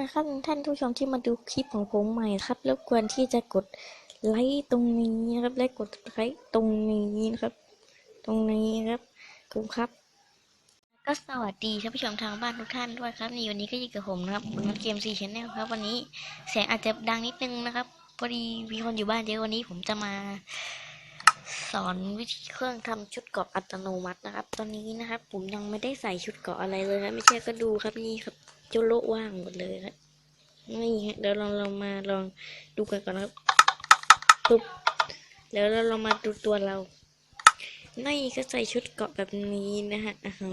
นะครับท่านผู้ชมที่มาดูคลิปของผมใหม่ครับรบกวนที่จะกดไลค์ตรงนี้นะครับ และกดไลค์ตรงนี้นะครับ ตรงนี้ครับขอบคุณครับ ก็สวัสดีท่านผู้ชมทางบ้านทุกท่านด้วยครับในวันนี้ก็อยู่กับผมนะครับบนเกมซีชแนลครับ วันนี้เสียงอาจจะดังนิดนึงนะครับพอดีมีคนอยู่บ้านเยอะวันนี้ผมจะมา สอนวิธีเครื่องทำชุดเกาะอัตโนมัตินะครับ ตอนนี้นะครับ ผมยังไม่ได้ใส่ชุดเกาะอะไรเลยครับไม่เชื่อก็ดูครับนี่ครับ เจ้าโลกว่างหมดเลยครับนี่ฮะเดี๋ยวเราลองมาลองดูกันก่อนครับปุ๊บแล้วเราลองมาดูตัวเรานี่ก็ใส่ชุดเกาะแบบนี้นะฮะอ่าฮะ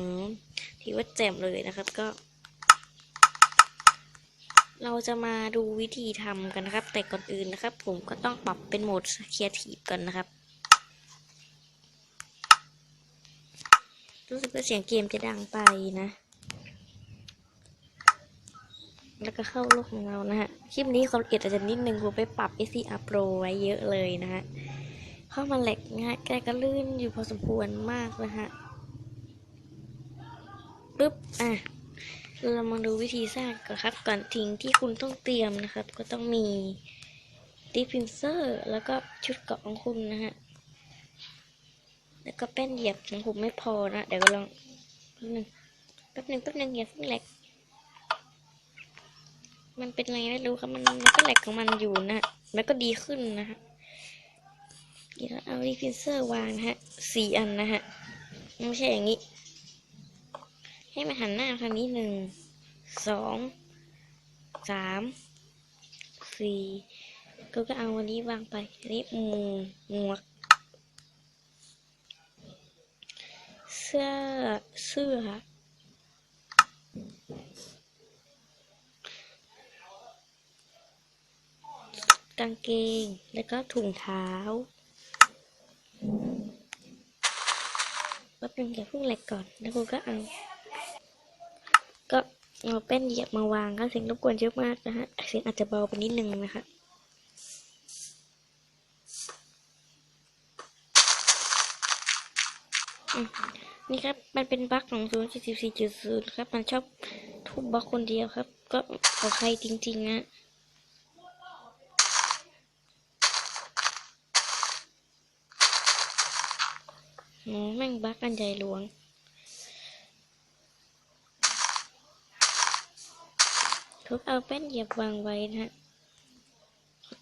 ถือว่าแจ่มเลยนะครับก็ เราจะมาดูวิธีทำกันนะครับ แต่ก่อนอื่นนะครับ ผมก็ต้องปรับเป็นโหมดครีเอทีก่อนนะครับรู้สึกว่าเสียงเกมจะดังไปนะ แล้วก็เข้าโลกของเรานะฮะ คลิปนี้ความละเอียดอาจจะนิดนึงผมไปปรับ SCR Pro ไว้เยอะเลยนะฮะ เข้ามาแหลกนะฮะแกก็ลื่นอยู่พอสมควรมากนะฮะปึ๊บ อะ เรามาดูวิธีสร้างก่อนครับ ก่อนทิ้งที่คุณต้องเตรียมนะครับ ก็ต้องมีดิฟฟินเซอร์แล้วก็ชุดเกาะของคุณนะฮะ แล้วก็แป้นเหยียบของผมไม่พอนะ เดี๋ยวก็ลองแป๊บนึงแป๊บนึงแป๊บนึงอย่าเพิ่งแหลก มันเป็นอะไรไม่รู้ครับมันมันก็แหลกของมันอยู่นะแล้วก็ดีขึ้นนะฮะเดี๋ยวเอาดีฟินเซอร์วางนะฮะสี่อันนะฮะไม่ใช่อย่างนี้ ให้มาหันหน้าทางนี้หนึ่งสองสามสี่ก็ก็เอาวันนี้วางไปอันนี้หมูหมวก เสื้อเสื้อ กางเกง แล้วก็ถุงเท้าแป๊บนึงอย่าพิ่งแหลกก่อน แล้วคุณก็เอา ก็เอาแป้นเหยียบมาวางก็เสียงรบกวนเยอะมากนะฮะ เสียงอาจจะเบาไปนิดนึงนะคะอืมนี่ครับ มันเป็นบั๊กของ0.14.0ครับ มันชอบทุบบล็อกคนเดียวครับ ก็ขอใครจริงๆนะ โอ้แม่งบักกันใหญ่หลวง ทุบเอาแป้นเหยียบวางไว้นะฮะ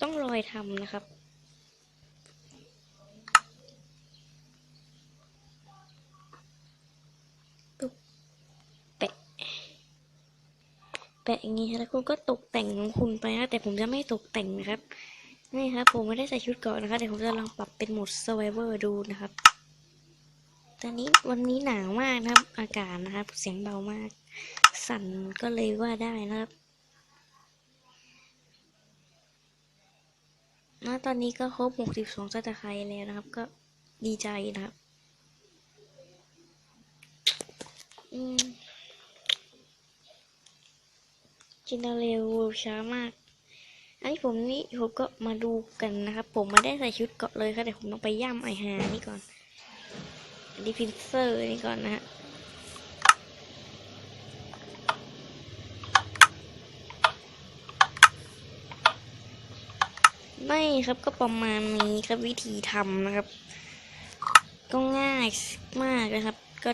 ต้องรอยทำนะครับแปะ แปะอย่างนี้แล้วคุณก็ตกแต่งของคุณไปนะ แต่ผมจะไม่ตกแต่งนะครับ นี่ครับ ผมไม่ได้ใส่ชุดเกาะนะคะแต่ผมจะลองปรับเป็นโหมด survivor ดูนะครับ อนนี้วันนี้หนาวมากนะครับ อากาศนะครับ เสียงเบามาก สั่นก็เลยว่าได้นะครับณตอนนี้ก็ครบ 62ซับสไครต์แล้วนะครับ ก็ดีใจนะครับอืมจินตาเร็วช้ามาก อันนี้ผมนี่ผมก็มาดูกันนะครับ ผมไม่ได้ใส่ชุดเกาะเลยค่ะแต่ผมต้องไปย่ำไอฮานี่ก่อน ดิฟินเซอร์นี่ก่อนนะฮะไม่ครับก็ประมาณนี้ครับวิธีทำนะครับ ก็ง่ายมากนะครับ ก็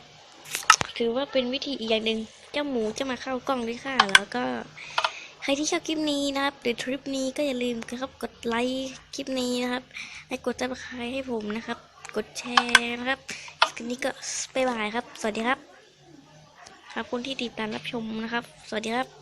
ถือว่าเป็นวิธีอีกอย่างหนึ่งเจ้าหมูจะมาเข้ากล้องด้วยค่ะ แล้วก็ใครที่ชอบคลิปนี้นะครับหรือทริปนี้ก็อย่าลืมนะครับกดไลค์คลิปนี้นะครับและกดติดตามให้ผมนะครับ กดแชร์นะครับ คลิปนี้ก็บ๊ายบายครับ สวัสดีครับขอบคุณที่ติดตามรับชมนะครับ สวัสดีครับ